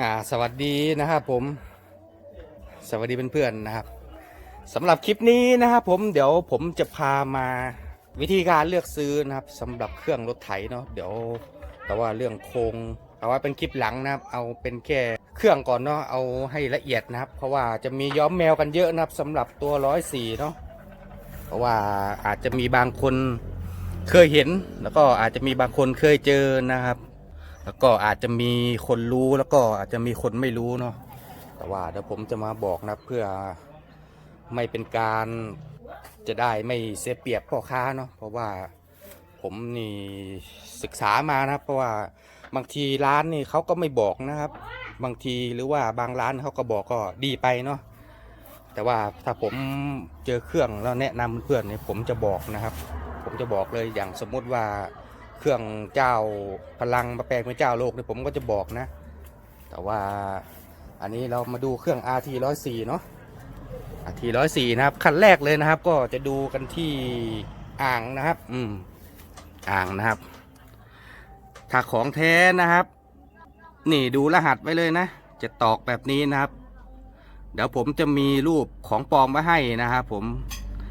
อ่าสวัสดีนะครับผม สวัสดีเพื่อนๆนะครับสำหรับคลิปนี้นะครับผมเดี๋ยวผมจะพามาวิธีการเลือกซื้อนะครับสำหรับเครื่องรถไถเนาะเดี๋ยวแต่ว่าเรื่องโครงเอาไว้เป็นคลิปหลังนะครับ เอาเป็นแค่เครื่องก่อนเนาะเอาให้ละเอียดนะครับ เพราะว่าจะมีย้อมแมวกันเยอะนะครับสำหรับตัวร้อยสี่เนาะเพราะว่าอาจจะมีบางคนเคยเห็น แล้วก็อาจจะมีบางคนเคยเจอนะครับ แล้วก็อาจจะมีคนรู้แล้วก็อาจจะมีคนไม่รู้เนาะแต่ว่าเดี๋ยวผมจะมาบอกนะเพื่อไม่เป็นการจะได้ไม่เสียเปรียบพ่อค้าเนาะเพราะว่าผมนี่ศึกษามานะครับเพราะว่าบางทีร้านนี่เขาก็ไม่บอกนะครับ บางทีหรือว่าบางร้านเขาก็บอกก็ดีไปเนาะแต่ว่าถ้าผมเจอเครื่องแล้วแนะนำเพื่อนเนี่ยผมจะบอกนะครับ ผมจะบอกเลยอย่างสมมุติว่า เครื่องเจ้าพลังมาแปลงเป็นเจ้าโลกเนี่ยผมก็จะบอกนะ แต่ว่าอันนี้เรามาดูเครื่อง RT 104เนาะ RT 104นะครับคันแรกเลยนะครับ ก็จะดูกันที่อ่างนะครับ อืมอ่างนะครับ ถ้าของแท้นะครับ นี่ดูรหัสไว้เลยนะ จะตอกแบบนี้นะครับ เดี๋ยวผมจะมีรูปของปลอมไว้ให้นะครับผม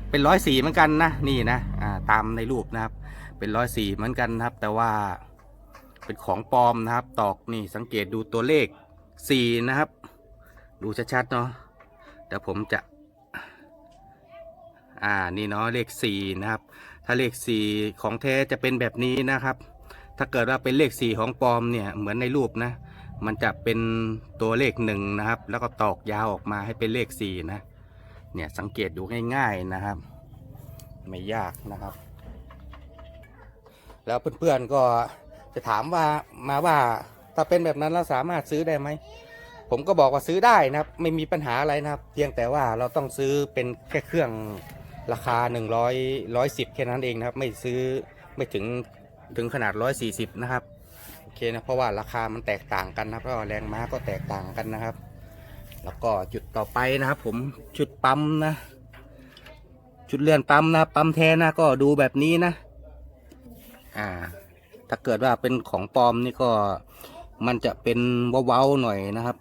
เป็นร้อยสีเหมือนกันนะนี่นะอ่าตามในรูปนะครับ เป็นร้อยสี่เหมือนกันนะครับ แต่ว่าเป็นของปลอมนะครับ ตอกนี่สังเกตดูตัวเลขสี่นะครับ ดูชัดๆเนาะเดี๋ยวผมจะ อ่านี่เนาะเลขสี่นะครับ ถ้าเลขสี่ของแท้จะเป็นแบบนี้นะครับ ถ้าเกิดว่าเป็นเลขสี่ของปลอมเนี่ยเหมือนในรูปนะ มันจะเป็นตัวเลขหนึ่งนะครับ แล้วก็ตอกยาวออกมาให้เป็นเลขสี่นะ เนี่ยสังเกตดูง่าย ๆนะครับ ไม่ยากนะครับ แล้วเพื่อนๆก็จะถามว่ามาว่าถ้าเป็นแบบนั้นเราสามารถซื้อได้ไหม ผมก็บอกว่าซื้อได้นะครับ ไม่มีปัญหาอะไรนะครับ เพียงแต่ว่าเราต้องซื้อเป็นแค่เครื่องราคา 100 110แค่นั้นเองนะครับ ไม่ซื้อไม่ถึงถึงขนาด 140 นะครับโอเคนะเพราะว่าราคามันแตกต่างกันนะครับแล้วแรงม้าก็แตกต่างกันนะครับ แล้วก็จุดต่อไปนะครับ ผมจุดปั๊มนะ จุดเลื่อนปั๊มนะปั๊มแท้นะก็ดูแบบนี้นะ อ่า ถ้าเกิดว่าเป็นของปลอมนี่ก็มันจะเป็นเว้าๆหน่อยนะครับ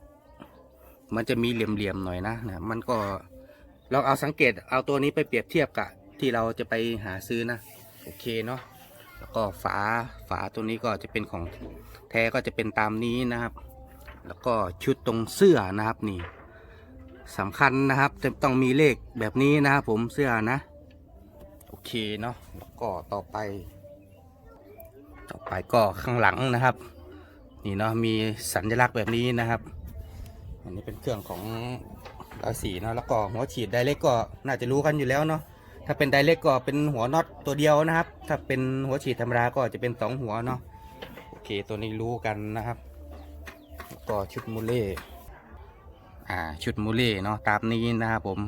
มันจะมีเหลี่ยมๆหน่อยนะนะ มันก็เราเอาสังเกตเอาตัวนี้ไปเปรียบเทียบกับที่เราจะไปหาซื้อนะ โอเคเนาะ แล้วก็ฝาฝาตัวนี้ก็จะเป็นของแท้ก็จะเป็นตามนี้นะครับ แล้วก็ชุดตรงเสื้อนะครับนี่สำคัญนะครับจะต้องมีเลขแบบนี้นะครับผมเสื้อนะ โอเคเนาะแล้วก็ต่อไป ต่อไปก็ข้างหลังนะครับ นี่เนาะมีสัญลักษณ์แบบนี้นะครับ อันนี้เป็นเครื่องของร้อยสีเนาะแล้วก็หัวฉีดไดเล็กก็น่าจะรู้กันอยู่แล้วเนาะถ้าเป็นไดเล็กก็เป็นหัวน็อตตัวเดียวนะครับ ถ้าเป็นหัวฉีดธรรมดาก็จะเป็นสองหัวเนาะโอเคตัวนี้รู้กันนะครับแล้วก็ชุดมูเล่อ่าชุดมูเล่เนาะตามนี้นะครับผม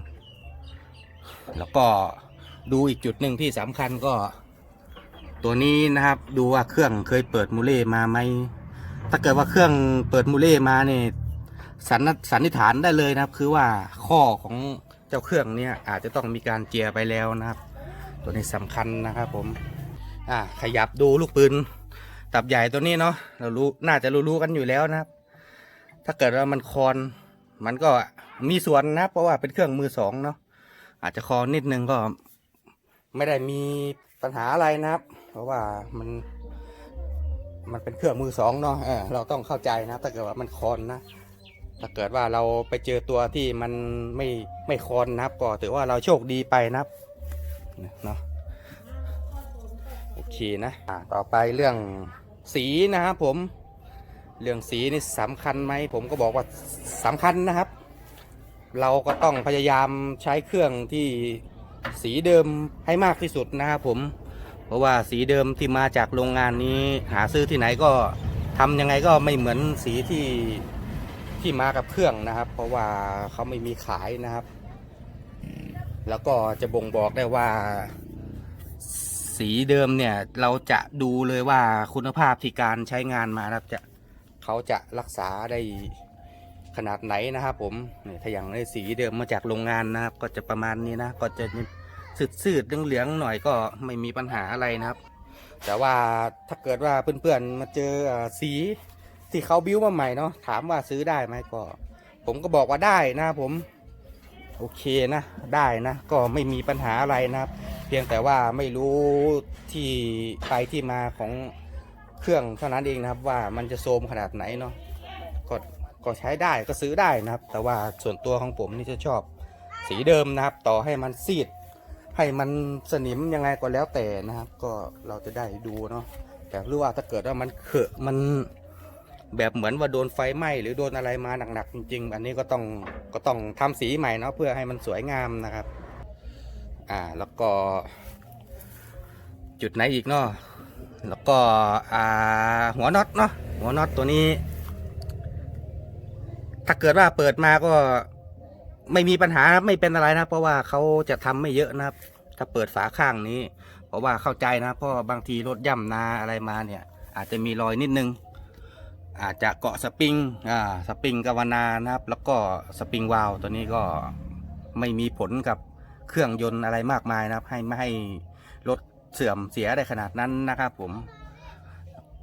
แล้วก็ดูอีกจุดหนึ่งที่สำคัญก็ ตัวนี้นะครับดูว่าเครื่องเคยเปิดมูเล่มาไหมถ้าเกิดว่าเครื่องเปิดมูเล่มาเนี่ยสันสันนิษฐานได้เลยนะครับ คือว่าข้อของเจ้าเครื่องเนี่ยอาจจะต้องมีการเจียไปแล้วนะครับ ตัวนี้สำคัญนะครับผมอ่าขยับดูลูกปืนตับใหญ่ตัวนี้เนาะเรารู้น่าจะรู้ๆกันอยู่แล้วนะครับ ถ้าเกิดว่ามันคอนมันก็มีส่วนนะเพราะว่าเป็นเครื่องมือสองเนาะอาจจะคอนนิดนึงก็ไม่ได้มีปัญหาอะไรนะครับ เพราะว่ามัน มันเป็นเครื่องมือสองเนาะเออเราต้องเข้าใจนะ ถ้าเกิดว่ามันคอนนะ ถ้าเกิดว่าเราไปเจอตัวที่มันไม่ไม่คอนนะครับ ก็ถือว่าเราโชคดีไปนะครับเนาะโอเคนะต่อไปเรื่องสีนะครับผม เรื่องสีนี่สำคัญไหมผมก็บอกว่าสำคัญนะครับ เราก็ต้องพยายามใช้เครื่องที่สีเดิมให้มากที่สุดนะครับผม เพราะว่าสีเดิมที่มาจากโรงงานนี้ หาซื้อที่ไหนก็ทำยังไงก็ไม่เหมือนสีที่ที่มากับเครื่องนะครับ เพราะว่าเขาไม่มีขายนะครับ แล้วก็จะบ่งบอกได้ว่า สีเดิมเนี่ย เราจะดูเลยว่าคุณภาพที่การใช้งานมานะครับจะเขาจะรักษาได้ขนาดไหนนะครับผมเนี่ยถ้าอย่างในสีเดิมมาจากโรงงานนะครับ ก็จะประมาณนี้นะก็จะ สืดๆเหลืองๆหน่อยก็ไม่มีปัญหาอะไรนะครับ แต่ว่าถ้าเกิดว่าเพื่อนๆมาเจอสีที่เขาบิ้วมาใหม่เนาะถามว่าซื้อได้ไหมก็ ผมก็บอกว่าได้นะผมโอเคนะได้นะก็ไม่มีปัญหาอะไรนะครับ เพียงแต่ว่าไม่รู้ที่ไปที่มาของเครื่องเท่านั้นเองนะครับว่ามันจะโทมขนาดไหนเนาะก็ก็ใช้ได้ก็ซื้อได้นะครับ แต่ว่าส่วนตัวของผมนี่จะชอบสีเดิมนะครับ ต่อให้มันซีด ให้มันสนิมยังไงก็แล้วแต่นะครับ ก็เราจะได้ดูเนาะแต่หรือว่าถ้าเกิดว่ามันเขอะมันแบบเหมือนว่าโดนไฟไหม้หรือโดนอะไรมาหนักๆจริง ๆ อันนี้ก็ต้องก็ต้องทำสีใหม่เนาะเพื่อให้มันสวยงามนะครับ อ่าแล้วก็ จุดไหนอีกเนาะแล้วก็อ่าหัวน็อตเนาะหัวน็อตตัวนี้ ถ้าเกิดว่าเปิดมาก็ ไม่มีปัญหาไม่เป็นอะไรนะเพราะว่าเขาจะทำไม่เยอะนะครับ ถ้าเปิดฝาข้างนี้ เพราะว่าเข้าใจนะเพราะว่าบางทีรถย่ำนาอะไรมาเนี่ย อาจจะมีรอยนิดนึง อาจจะเกาะสปริงอ่าสปริงกาวนานะครับ แล้วก็สปริงวาล์วตัวนี้ก็ไม่มีผลกับเครื่องยนต์อะไรมากมายนะครับ ให้ไม่ให้รถเสื่อมเสียได้ขนาดนั้นนะครับ ผม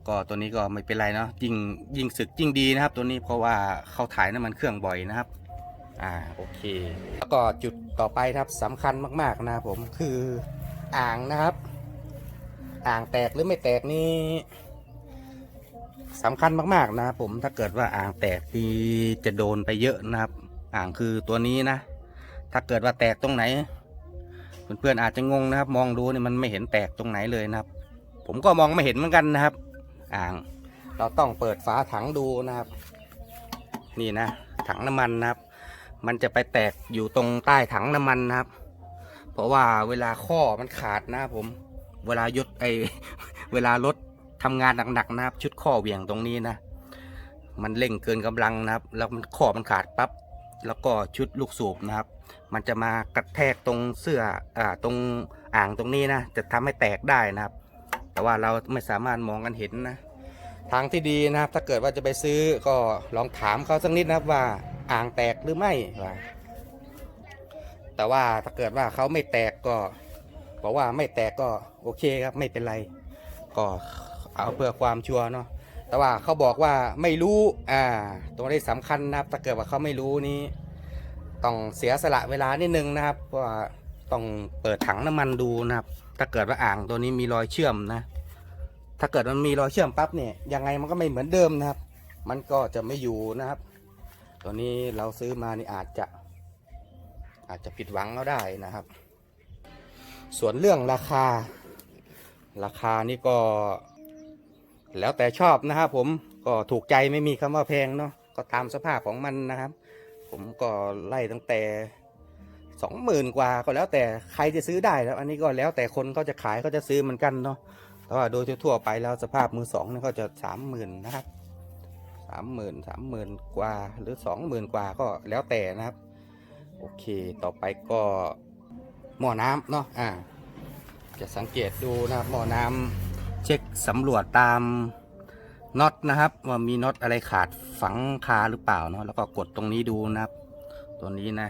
ก็ตัวนี้ก็ไม่เป็นไรเนาะยิ่งยิ่งสึกยิ่งดีนะครับ ตัวนี้เพราะว่าเขาถ่ายน้ำมันเครื่องบ่อยนะครับ อ่าโอเค แล้วก็จุดต่อไปครับสำคัญมากๆนะผมคืออ่างนะครับ อ่างแตกหรือไม่แตกนี่สำคัญมากๆนะครับผมถ้าเกิดว่าอ่างแตกนี่จะโดนไปเยอะนะครับ อ่างคือตัวนี้นะ ถ้าเกิดว่าแตกตรงไหน เพื่อนๆอาจจะงงนะครับ มองดูนี่มันไม่เห็นแตกตรงไหนเลยนะครับ ผมก็มองไม่เห็นเหมือนกันนะครับ อ่างเราต้องเปิดฝาถังดูนะครับ นี่นะ ถังน้ำมันนะครับ มันจะไปแตกอยู่ตรงใต้ถังน้ำมันนะครับ เพราะว่าเวลาข้อมันขาดนะผม เวลายดไอเวลารถทำงานหนักๆนะครับ ชุดข้อเหวี่ยงตรงนี้นะ มันเร่งเกินกำลังนะครับ แล้วมันข้อมันขาดปั๊บแล้วก็ชุดลูกสูบนะครับ มันจะมากระแทกตรงเสื้ออ่าตรงอ่างตรงนี้นะ จะทำให้แตกได้นะครับ แต่ว่าเราไม่สามารถมองกันเห็นนะ ทางที่ดีนะครับ ถ้าเกิดว่าจะไปซื้อก็ลองถามเขาสักนิดนะครับว่า อ่างแตกหรือไม่ว่าแต่ว่าถ้าเกิดว่าเขาไม่แตกก็บอกว่าไม่แตกก็โอเคครับไม่เป็นไร ก็เอาเพื่อความชัวร์เนาะแต่ว่าเขาบอกว่าไม่รู้อ่าตรงนี้สำคัญนะครับ ถ้าเกิดว่าเขาไม่รู้นี้ต้องเสียสละเวลานิดนึงนะครับเพราะว่าต้องเปิดถังน้ำมันดูนะครับ ถ้าเกิดว่าอ่างตัวนี้มีรอยเชื่อมนะ ถ้าเกิดมันมีรอยเชื่อมปั๊บเนี่ยยังไงมันก็ไม่เหมือนเดิมนะครับ มันก็จะไม่อยู่นะครับ ตัวนี้เราซื้อมานี่อาจจะ อาจจะผิดหวังก็ได้นะครับ ส่วนเรื่องราคา ราคานี่ก็ แล้วแต่ชอบนะครับผมก็ถูกใจไม่มีคำว่าแพงเนาะก็ตามสภาพของมันนะครับ ผมก็ไล่ตั้งแต่สองหมื่นกว่าก็แล้วแต่ใครจะซื้อได้แล้ว อันนี้ก็แล้วแต่คนเขาจะขายเขาจะซื้อเหมือนกันเนาะแต่ว่าโดยทั่วไปแล้วสภาพมือสองนี่ก็จะสามหมื่นนะครับ สามหมื่นสามหมื่นกว่าหรือสองหมื่นกว่าก็แล้วแต่นะครับ โอเคต่อไปก็หม้อน้ำเนาะอ่าจะสังเกตดูนะครับหม้อน้ำเช็คสำรวจตามน็อตนะครับว่ามีน็อตอะไรขาดฝังคาหรือเปล่าเนาะแล้วก็กดตรงนี้ดูนะครับ ตัวนี้นะ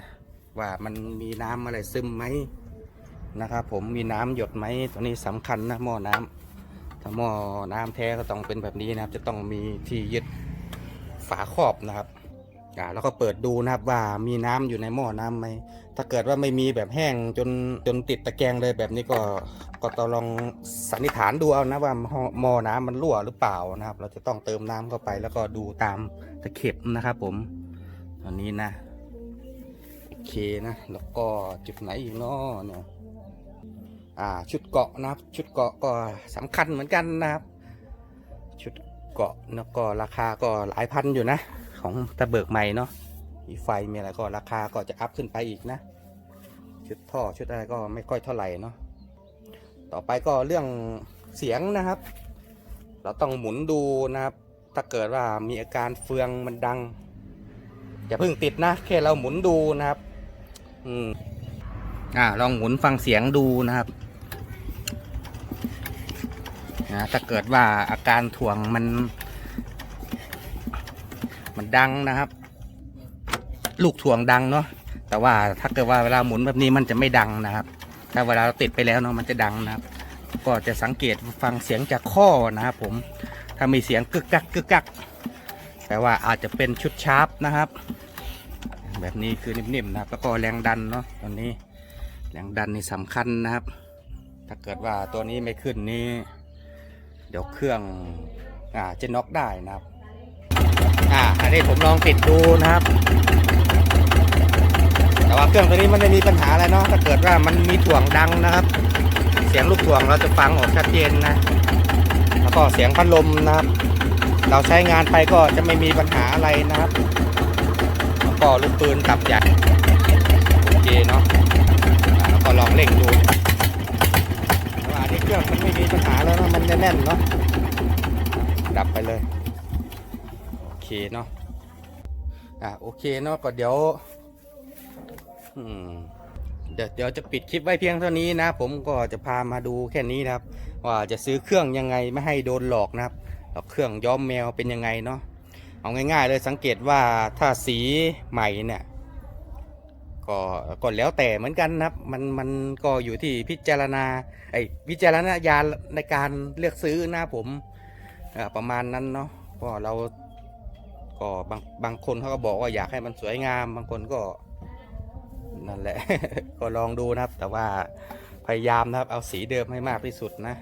ว่ามันมีน้ำอะไรซึมไหมนะครับผมมีน้ำหยดไหมตัวนี้สำคัญนะหม้อน้ำถ้าหม้อน้ำแท้ก็ต้องเป็นแบบนี้นะครับ จะต้องมีที่ยึด ฝาครอบนะครับอ่าแล้วก็เปิดดูนะครับว่ามีน้ำอยู่ในหม้อน้ำไหมถ้าเกิดว่าไม่มีแบบแห้งจนจนติดตะแกรงเลยแบบนี้ก็ก็ต้องลองสันนิษฐานดูเอานะว่าหม้อหม้อน้ำมันรั่วหรือเปล่านะครับ เราจะต้องเติมน้ำเข้าไป แล้วก็ดูตามตะเข็บนะครับ ผมตอนนี้นะโอเคนะ แล้วก็จุดไหนอีกเนาะเนี่ยอ่าชุดเกาะนะครับ ชุดเกาะก็สำคัญเหมือนกันนะครับ ชุด เกาะแล้วก็ราคาก็หลายพันอยู่นะ ของตะเบิกใหม่เนาะมีไฟมีอะไรก็ราคาก็จะอัพขึ้นไปอีกนะ ชุดท่อชุดอะไรก็ไม่ค่อยเท่าไหร่เนาะต่อไปก็เรื่องเสียงนะครับ เราต้องหมุนดูนะครับ ถ้าเกิดว่ามีอาการเฟืองมันดังอย่าเพิ่งติดนะแค่เราหมุนดูนะครับ อืมอ่าลองหมุนฟังเสียงดูนะครับ นะถ้าเกิดว่าอาการถ่วงมัน มันดังนะครับ ลูกถ่วงดังเนาะแต่ว่าถ้าเกิดว่าเวลาหมุนแบบนี้มันจะไม่ดังนะครับ ถ้าเวลาเราติดไปแล้วเนาะมันจะดังนะครับ ก็จะสังเกตฟังเสียงจากข้อนะครับ ผมถ้ามีเสียงกึกกักกึกกักแต่ว่าอาจจะเป็นชุดชาร์ปนะครับ แบบนี้คือนิ่มๆนะครับ แล้วก็แรงดันเนาะตอนนี้แรงดันนี่สำคัญนะครับ ถ้าเกิดว่าตัวนี้ไม่ขึ้นนี่ เดี๋ยวเครื่องอ่าจะน็อกได้นะครับ อ่าอันนี้ผมลองติดดูนะครับ แต่ว่าเครื่องตัวนี้มันไม่มีปัญหาอะไรเนาะถ้าเกิดว่ามันมีถ่วงดังนะครับ เสียงลูกถ่วงเราจะฟังออกชัดเจนนะ แล้วก็เสียงพัดลมนะครับ เราใช้งานไปก็จะไม่มีปัญหาอะไรนะครับ แล้วก็ลูกปืนตับใหญ่โอเคเนาะแล้วก็ลองเร่งดู ครื่องมันไม่มีปัญหาแล้วเนาะมันแน่นๆเนาะดับไปเลย โอเคเนาะอ่าโอเคเนาะก็เดี๋ยวเดี๋ยวเดี๋ยวจะปิดคลิปไว้เพียงเท่านี้นะ ผมก็จะพามาดูแค่นี้นะครับ ว่าจะซื้อเครื่องยังไงไม่ให้โดนหลอกนะครับแล้วเครื่องย้อมแมวเป็นยังไงเนาะเอาง่ายๆเลยสังเกตว่าถ้าสีใหม่เนี่ย ก็ก็แล้วแต่เหมือนกันนะครับ มันมันก็อยู่ที่พิจารณาไอ้วิจารณญาณในการเลือกซื้อนะผมประมาณนั้นเนาะก็เราก็บางบางคนเขาก็บอกว่าอยากให้มันสวยงาม บางคนก็นั่นแหละ ก็ลองดูนะครับ แต่ว่าพยายามนะครับ เอาสีเดิมให้มากที่สุดนะ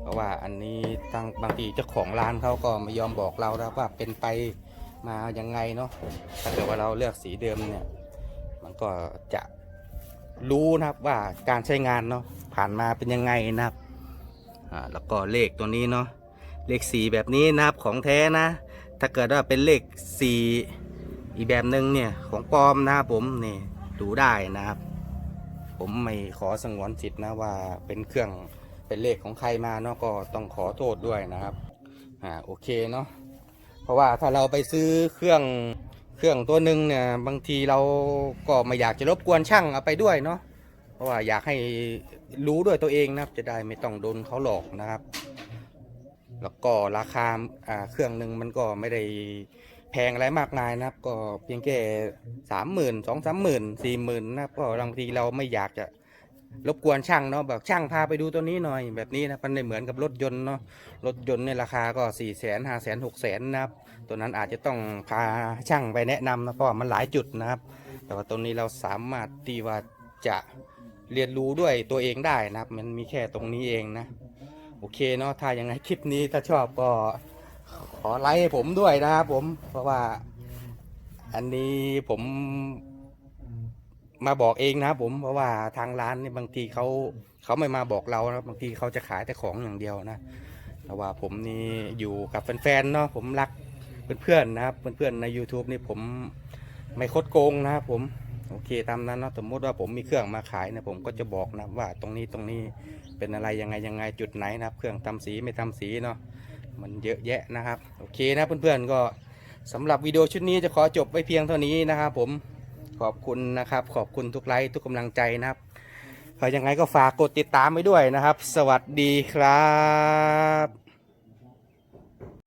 เพราะว่าอันนี้ตั้งบางทีเจ้าของร้านเขาก็ไม่ยอมบอกเราแล้วว่าเป็นไปมายังไงเนาะถ้าเกิดว่าเราเลือกสีเดิมเนี่ย ก็จะรู้นะครับว่าการใช้งานเนาะผ่านมาเป็นยังไงนะครับอ่าแล้วก็เลขตัวนี้เนาะเลขสีแบบนี้นะครับของแท้นะ ถ้าเกิดว่าเป็นเลขสีอีกแบบหนึ่งเนี่ยของปลอมนะครับผมนี่ดูได้นะครับ ผมไม่ขอสงวนสิทธิ์นะว่าเป็นเครื่องเป็นเลขของใครมาเนาะก็ต้องขอโทษด้วยนะครับอ่าโอเคเนาะเพราะว่าถ้าเราไปซื้อเครื่อง เครื่องตัวหนึ่งเนี่ยบางทีเราก็ไม่อยากจะรบกวนช่างเอาไปด้วยเนาะเพราะว่าอยากให้รู้ด้วยตัวเองนะครับ จะได้ไม่ต้องโดนเขาหลอกนะครับ แล้วก็ราคาอ่าเครื่องหนึ่งมันก็ไม่ได้แพงอะไรมากมายนะครับ ก็เพียงแค่สามหมื่นสองสามหมื่นสี่หมื่นนะครับก็บางทีเราไม่อยากจะรบกวนช่างเนาะแบบช่างพาไปดูตัวนี้หน่อยแบบนี้นะมันไม่เหมือนกับรถยนต์เนาะรถยนต์เนี่ยราคาก็สี่แสนห้าแสนหกแสนนะครับ ตัวนั้นอาจจะต้องพาช่างไปแนะนำนะเพราะว่ามันหลายจุดนะครับ แต่ว่าตัวนี้เราสามารถที่ว่าจะเรียนรู้ด้วยตัวเองได้นะครับ มันมีแค่ตรงนี้เองนะ โอเคเนาะถ้ายังไงคลิปนี้ถ้าชอบก็ขอไลค์ให้ผมด้วยนะครับผมเพราะว่าอันนี้ผมมาบอกเองนะผมเพราะว่าทางร้านนี่บางทีเขาเขาไม่มาบอกเรานะบางทีเขาจะขายแต่ของอย่างเดียวนะแต่ว่าผมนี่อยู่กับแฟนๆเนาะผมรัก เพื่อนๆนะครับเพื่อนๆใน YouTube นี่ผมไม่คดโกงนะครับผมโอเคตามนั้นเนาะสมมติว่าผมมีเครื่องมาขายเนี่ยผมก็จะบอกนะว่าตรงนี้ตรงนี้เป็นอะไรยังไงยังไงจุดไหนนะครับเครื่องทำสีไม่ทำสีเนาะมันเยอะแยะนะครับ โอเคนะเพื่อนๆก็สำหรับวิดีโอชุดนี้จะขอจบไว้เพียงเท่านี้นะครับผมขอบคุณนะครับ ขอบคุณทุกไลค์ทุกกำลังใจนะครับขอยังไงก็ฝากกดติดตามไว้ด้วยนะครับ สวัสดีครับ